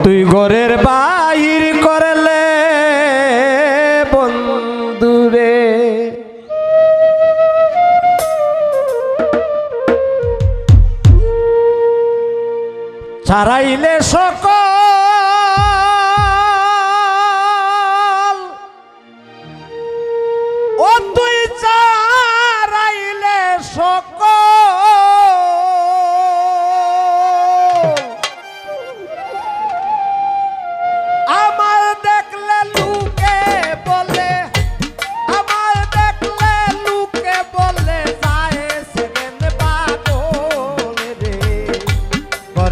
তুই গরের বাহির করলে বন্ধুরে ছাড়াইলে সকল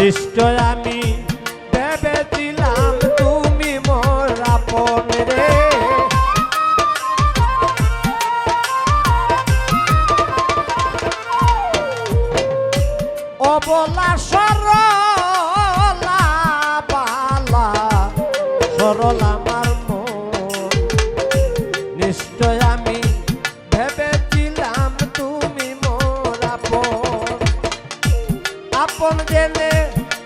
নিশ্চয় আমি ভেবেছিলাম তুমি মোর আপন রে। ও বলা সরলা বালা, সরল আমার নিশ্চয় আমি ভেবেছিলাম তুমি মোর আপন। আপন জেনে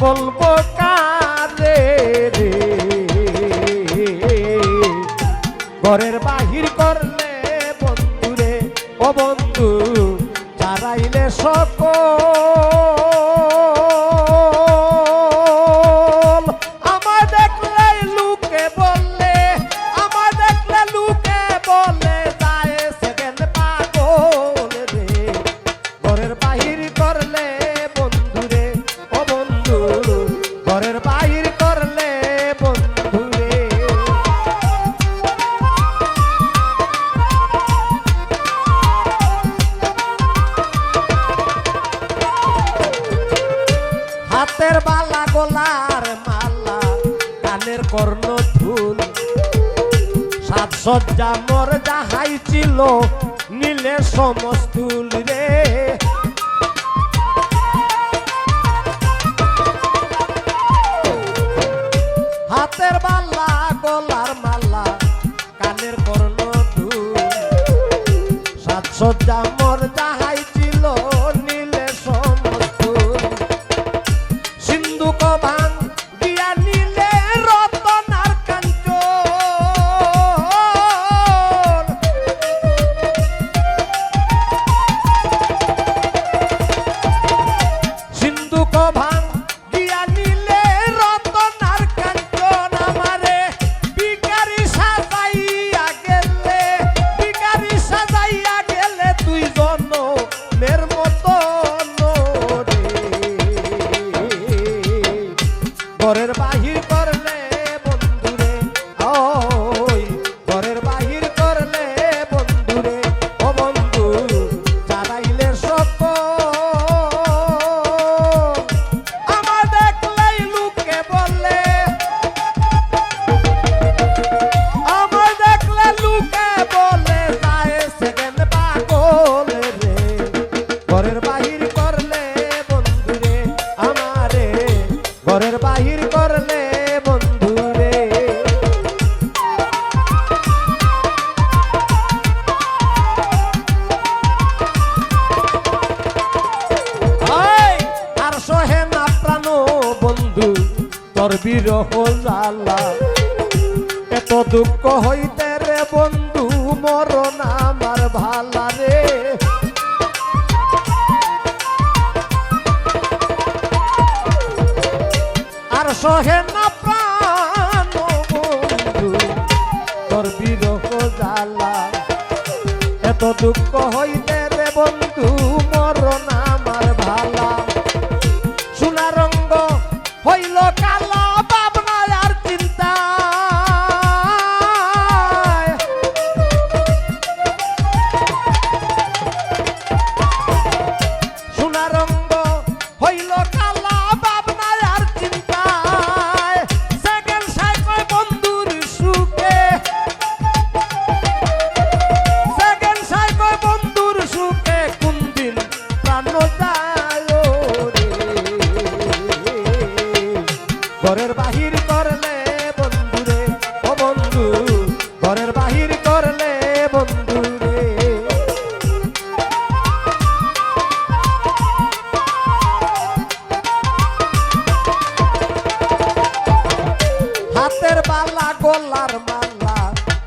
বলব কারে রে। ঘরের বাহির করলে বন্ধুরে ও বন্ধু চারাইলে সকল গোলার মালা কানের কর্ণ ধুল সাজসজ্জা মোর যাহাই ছিল, নীলে সমস্তুল রে। হাতের বালা, গলার মালা কানের কর্ণ ধুল সাজসজ্জা মোর বিরহ এত দুঃখ হইতে রে বন্ধু, মরণ আমার ভালা রে। আর সহে না প্রাণ বন্ধু, তোর বিরহ জালা এত দুঃখ হইতে ঘরের বাহির করলে বন্ধুরে, ও বন্ধু, ঘরের বাহির করলে বন্ধুরে। হাতের বালা, গলার মালা,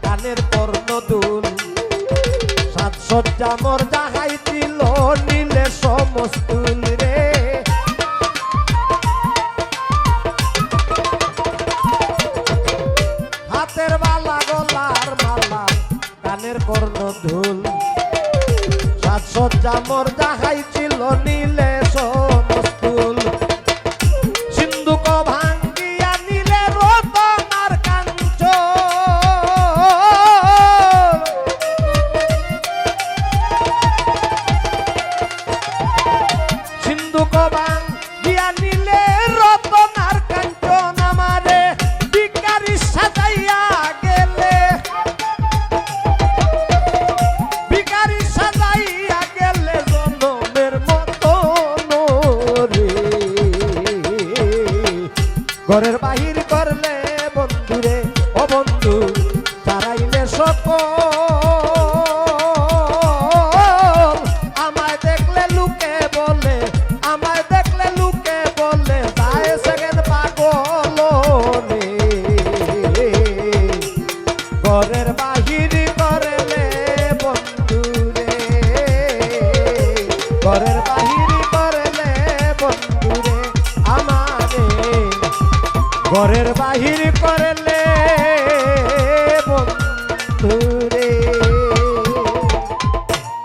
কানের কর্ণ দুল সাজসজ্জা মোর যাহাই সাজসজ্জা মোর যাহাই ছিল নীলে সমস্তুল সিন্ধুক ভাঙ্গিয়া নিলে রতনার কাঞ্চ সিন্ধুক ভাঙ্গিয়া ঘরের বাহির করলে বন্ধুরে, ও বন্ধু তারাইলে সকল। আমায় দেখলে লুকে বলে, আমায় দেখলে লুকে বলে যায় সেকেন্ড পাগল ঘরের বাহির করলে বন্ধুরে, ঘরের বাহির ঘরের বাহির করলে